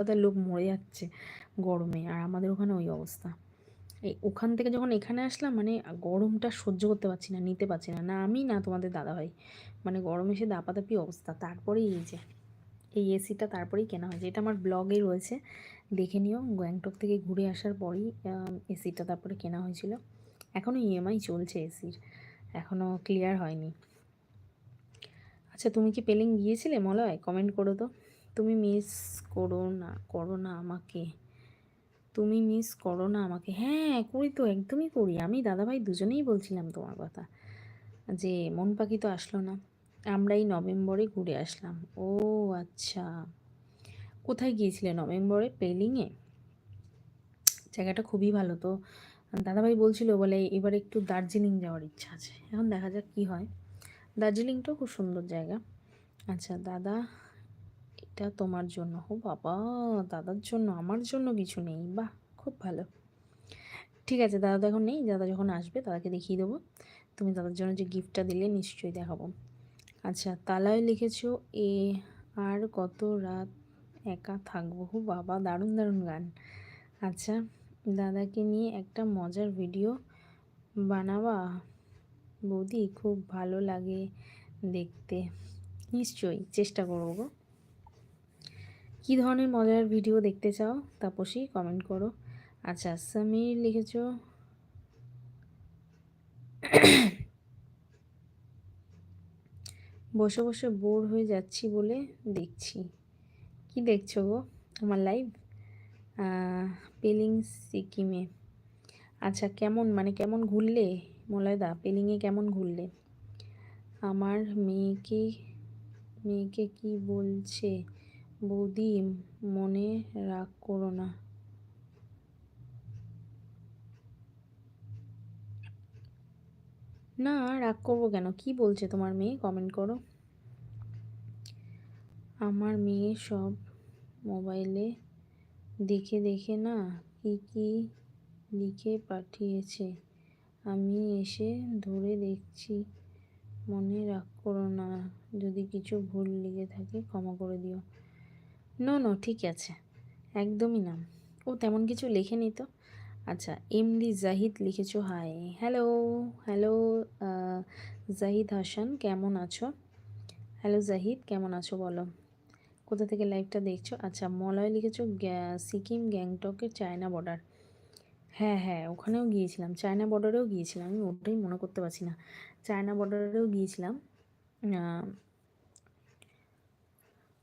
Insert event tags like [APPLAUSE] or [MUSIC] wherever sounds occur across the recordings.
কলকাতার লোক মরে যাচ্ছে গরমে, আর আমাদের ওখানে ওই অবস্থা। এই ওখান থেকে যখন এখানে আসলাম মানে গরমটা সহ্য করতে পারছি না, নিতে পারছি না। না আমি, না তোমাদের দাদাভাই। মানে গরমে সে দাপাদাপি অবস্থা। তারপরেই এই যে, এই এসিটা তারপরেই কেনা হয়েছে। এটা আমার ব্লগে রয়েছে। দেখে নিও, গ্যাংটক থেকে ঘুরে আসার পরেই এসিটা তারপরে কেনা হয়েছিল। এখনও ইএমআই চলছে এসির। এখনও ক্লিয়ার হয়নি। আচ্ছা তুমি কি পেলিং গিয়েছিলে মলয়? কমেন্ট করো তো। তুমি মিস করো না করো না আমাকে। তুমি মিস করো না আমাকে। হ্যাঁ করি তো, একদমই করি। আমি দাদাভাই দুজনেই বলছিলাম তোমার কথা যে, মন পাখি তো আসলো না। আমরা এই নভেম্বরে ঘুরে আসলাম। ও আচ্ছা। কোথায় গিয়েছিলে নভেম্বরে? পেলিংয়ে জায়গাটা খুবই ভালো তো। দাদাভাই বলছিল বলে, এবার একটু দার্জিলিং যাওয়ার ইচ্ছা আছে। এখন দেখা যাক কি হয়। দার্জিলিংটাও খুব সুন্দর জায়গা। আচ্ছা দাদা, এটা তোমার জন্য। ও বাবা, দাদার জন্য, আমার জন্য কিছু নেই। বাহ, খুব ভালো। ঠিক আছে, দাদা তো এখন নেই। দাদা যখন আসবে দাদাকে দেখিয়ে দেবো। তুমি দাদার জন্য যে গিফটটা দিলে, নিশ্চয়ই দেখাবো। আচ্ছা তালায় লিখেছো, এ আর কত রাত একা থাকব? হো বাবা, দারুণ দারুণ গান। আচ্ছা দাদাকে নিয়ে একটা মজার ভিডিও বানাবা? বৌদি, খুব ভালো লাগে দেখতে। নিশ্চয়ই চেষ্টা করব গো। কী ধরনের মজার ভিডিও দেখতে চাও? তাপসী কমেন্ট করো। আচ্ছা সমীর লিখেছ। বসে বসে বোর হয়ে যাচ্ছি বলে দেখছি। কি দেখছ গো? আমার লাইভ পেলিং সিকিমে। আচ্ছা কেমন? মানে কেমন ঘুরলে? মলয়দা পেলিংয়ে কেমন ঘুরলে? আমার মেয়েকে মেয়েকে কি বলছে? বৌদি, মনে রাগ করো না। না, রাগ করব কেন? কি বলছে তোমার মেয়ে? কমেন্ট করো। আমার মেয়ে সব মোবাইলে দেখে দেখে না কি কি লিখে পাঠিয়েছে। আমি এসে ধরে দেখছি। মনে রাগ করো না, যদি কিছু ভুল লেগে থাকে ক্ষমা করে দিও। নো নো, ঠিক আছে, একদমই না। ও তেমন কিছু লেখেনি তো? আচ্ছা এমডি জাহিদ লিখেছো, hi. Hello hello Zahid Hasan, কেমন আছো? হ্যালো, জাহিদ, কেমন আছো বলো? কোথা থেকে লাইভটা দেখছ? আচ্ছা মলয় লিখেছো সিকিম, গ্যাংটকের চায়না বর্ডার হ্যাঁ হ্যাঁ ওখানেও গিয়েছিলাম। চায়না বর্ডারেও গিয়েছিলাম। আমি ওটাই মনে করতে পারছি না। চায়না বর্ডারেও গিয়েছিলাম।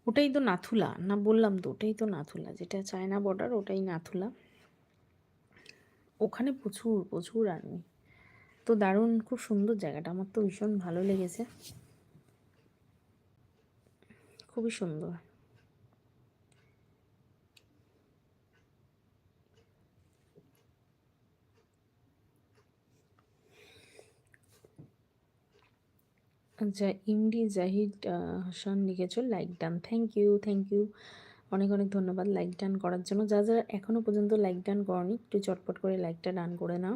ওটাই তো নাথুলা। না, বললাম তো, ওটাই তো নাথুলা। যেটা চায়না বর্ডার ওটাই নাথুলা। ওখানে প্রচুর প্রচুর আর্মি তো দারুণ, খুব সুন্দর জায়গাটা। আমার তো ভীষণ ভালো লেগেছে। খুবই সুন্দর। আচ্ছা ইমডি জাহিদ হাসান লিখেছো, like done. Thank you thank you অনেক অনেক ধন্যবাদ লাইক ডান করার জন্য। যা যারা এখনও পর্যন্ত লাইক ডান করনি, একটু চটপট করে লাইকটা ডান করে নাও।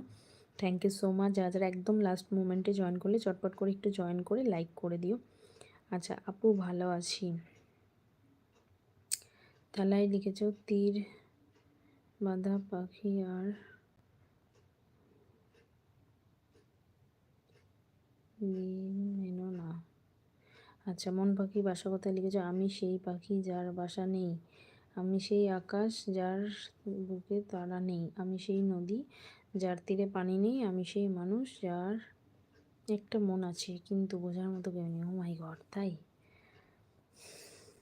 থ্যাংক ইউ সো মাচ যা, যারা একদম লাস্ট মুমেন্টে জয়েন করলে, চটপট করে একটু জয়েন করে লাইক করে দিও। আচ্ছা আপু ভালো আছি। তালাই লিখেছো, তীর বাঁধা পাখি আর মেনো না আচ্ছা মন পাখি বাসা কোথায় লিখেছ? আমি সেই পাখি যার বাসা নেই। আমি সেই আকাশ যার বুকে তারা নেই। আমি সেই নদী যার তীরে পানি নেই। আমি সেই মানুষ যার একটা মন আছে, কিন্তু বোঝার মতো কেউ নেই। ও মাই গড তাই?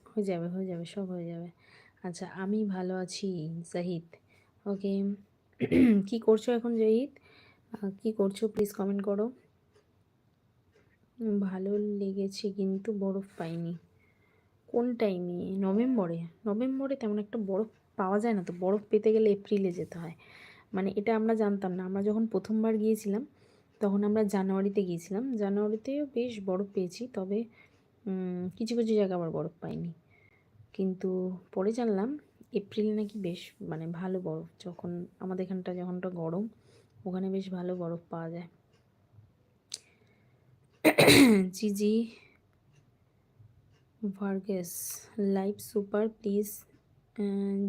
হয়ে যাবে হয়ে যাবে, সব হয়ে যাবে। আচ্ছা আমি ভালো আছি, জাহিদ। ওকে [CLEARS THROAT] কি করছ এখন, জাহিদ? কি করছ? প্লিজ কমেন্ট করো। ভালো লেগেছে কিন্তু বরফ পাইনি। কোন টাইমে নভেম্বরে? নভেম্বরে তেমন একটা বরফ পাওয়া যায় না তো। বরফ পেতে গেলে এপ্রিলে যেতে হয়। মানে এটা আমরা জানতাম না। আমরা যখন প্রথমবার গিয়েছিলাম, তখন আমরা জানুয়ারিতে গিয়েছিলাম। জানুয়ারিতেও বেশ বরফ পেয়েছি, তবে কিছু কিছু জায়গা আবার বরফ পাইনি। কিন্তু পরে জানলাম, এপ্রিলে নাকি বেশ মানে ভালো বরফ। যখন আমাদের এখানটা যখনটা গরম, ওখানে বেশ ভালো বরফ পাওয়া যায়। [CLEARS THROAT] Jiji Varghese live super please ah,